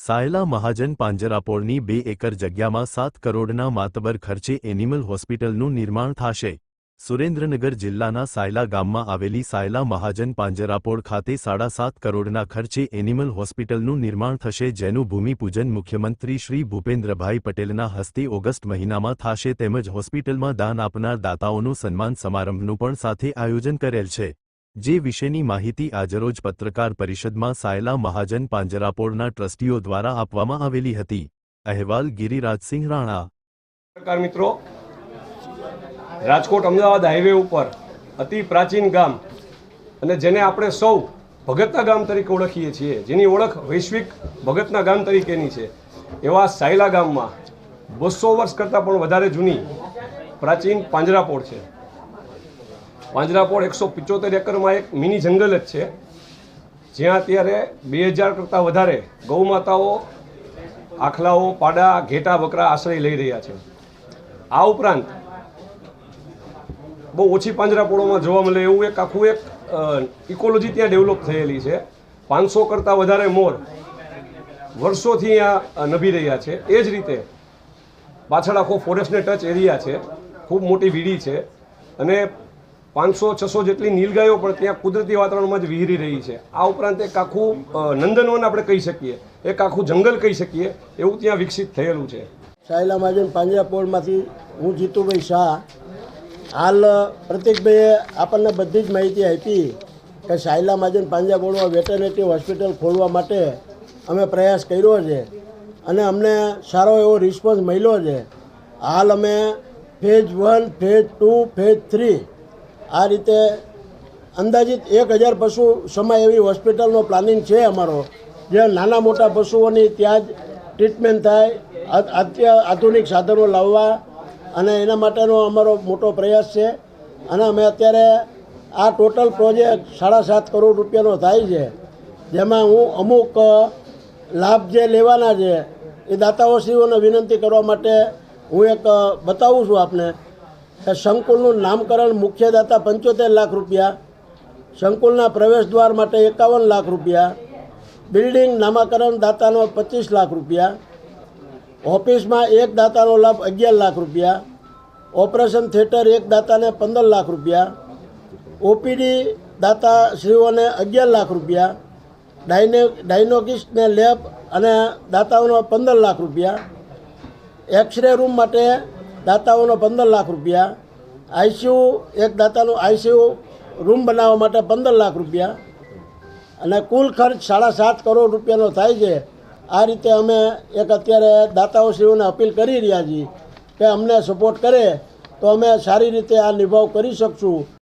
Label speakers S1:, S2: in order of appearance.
S1: સાયલા મહાજન પાંજરાપોળની બે એકર જગ્યામાં સાત કરોડના માતબર ખર્ચે એનિમલ હોસ્પિટલનું નિર્માણ થશે. સુરેન્દ્રનગર જિલ્લાના સાયલા ગામમાં આવેલી સાયલા મહાજન પાંજરાપોળ ખાતે સાડા સાત કરોડના ખર્ચે એનિમલ હોસ્પિટલનું નિર્માણ થશે જેનું ભૂમિપૂજન મુખ્યમંત્રી શ્રી ભૂપેન્દ્રભાઈ પટેલના હસ્તે ઓગસ્ટ મહિનામાં થશે તેમજ હોસ્પિટલમાં દાન આપનાર દાતાઓનું સન્માન સમારંભનું પણ સાથે આયોજન કરેલ છે. જે વિશેની માહિતી આજરોજ પત્રકાર પરિષદમાં સાયલા મહાજન પાંજરાપોળના ટ્રસ્ટીઓ દ્વારા આપવામાં આવેલી હતી. અહેવાલ ગિરિરાજસિંહ રાણા.
S2: પત્રકાર મિત્રો, રાજકોટ અમદાવાદ હાઈવે ઉપર અતિ પ્રાચીન ગામ અને જેને આપણે સૌ ભગતના ગામ તરીકે ઓળખીએ છીએ, જેની ઓળખ વૈશ્વિક ભગતના ગામ તરીકેની છે, એવા સાયલા ગામમાં બસો વર્ષ કરતાં પણ વધારે જૂની પ્રાચીન પાંજરાપોળ છે. પાંજરાપોળ એકસો પિચોતેર એકરમાં એક મિની જંગલ જ છે. જ્યાં અત્યારે બે હજાર કરતાં વધારે ગૌમાતાઓ, આખલાઓ, પાડા, ઘેટા, બકરા આશ્રય લઈ રહ્યા છે. આ ઉપરાંત બહુ ઓછી પાંજરાપોળોમાં જોવા મળે એવું એક આખું એક ઇકોલોજી ત્યાં ડેવલપ થયેલી છે. પાંચસો કરતાં વધારે મોર વર્ષોથી અહીંયા નભી રહ્યા છે. એ જ રીતે પાછળ આખો ફોરેસ્ટને ટચ એરિયા છે. ખૂબ મોટી વીડી છે. અને પાંચસો, છસો જેટલી નીલગાયો પણ ત્યાં કુદરતી વાતાવરણમાં જ વિહરી રહી છે. આ ઉપરાંત એક આખું નંદનવન આપણે કહી શકીએ. એક આખું જંગલ કહી શકીએ. એવું ત્યાં વિકસિત થયેલું છે.
S3: સાયલા મહાજન પાંજરાપોળમાંથી હું જીતુભાઈ શાહ. હાલ પ્રતિકભાઈએ આપણને બધી જ માહિતી આપી કે સાયલા મહાજન પાંજરાપોળમાં વેટરનેટી હોસ્પિટલ ખોલવા માટે અમે પ્રયાસ કર્યો છે અને અમને સારો એવો રિસ્પોન્સ મળ્યો છે. હાલ અમે phase one, phase two, phase three આ રીતે અંદાજિત એક હજાર પશુ સમય એવી હોસ્પિટલનો પ્લાનિંગ છે અમારો, જે નાના મોટા પશુઓની ત્યાં જ ટ્રીટમેન્ટ થાય અત્ય આધુનિક સાધનો લાવવા, અને એના માટેનો અમારો મોટો પ્રયાસ છે. અને અમે અત્યારે આ ટોટલ પ્રોજેક્ટ સાડા સાત કરોડ રૂપિયાનો થાય છે. જેમાં હું અમુક લાભ જે લેવાના છે, એ દાતાઓશ્રીઓને વિનંતી કરવા માટે હું એક બતાવું છું આપને. સંકુલનું નામકરણ મુખ્ય દાતા પંચોતેર લાખ રૂપિયા, સંકુલના પ્રવેશ દ્વાર માટે એકાવન લાખ રૂપિયા, બિલ્ડિંગ નામાકરણ દાતાનો પચીસ લાખ રૂપિયા, ઓફિસમાં એક દાતાનો લાભ અગિયાર લાખ રૂપિયા, ઓપરેશન થિયેટર એક દાતાને પંદર લાખ રૂપિયા, ઓપીડી દાતાશ્રીઓને અગિયાર લાખ રૂપિયા, ડાયને, ડાયનોકિસ્ટને લેબ અને દાતાઓનો પંદર લાખ રૂપિયા, એક્સરે રૂમ માટે દાતાઓનો પંદર લાખ રૂપિયા, આઈસીયુ, એક દાતાનું આઈસીયુ રૂમ બનાવવા માટે પંદર લાખ રૂપિયા. અને કુલ ખર્ચ સાડા સાત કરોડ રૂપિયાનો થાય છે. આ રીતે અમે એક અત્યારે દાતાઓશ્રીઓને અપીલ કરી રહ્યા છીએ કે અમને સપોર્ટ કરે તો અમે સારી રીતે આ નિભાવ કરી શકશું.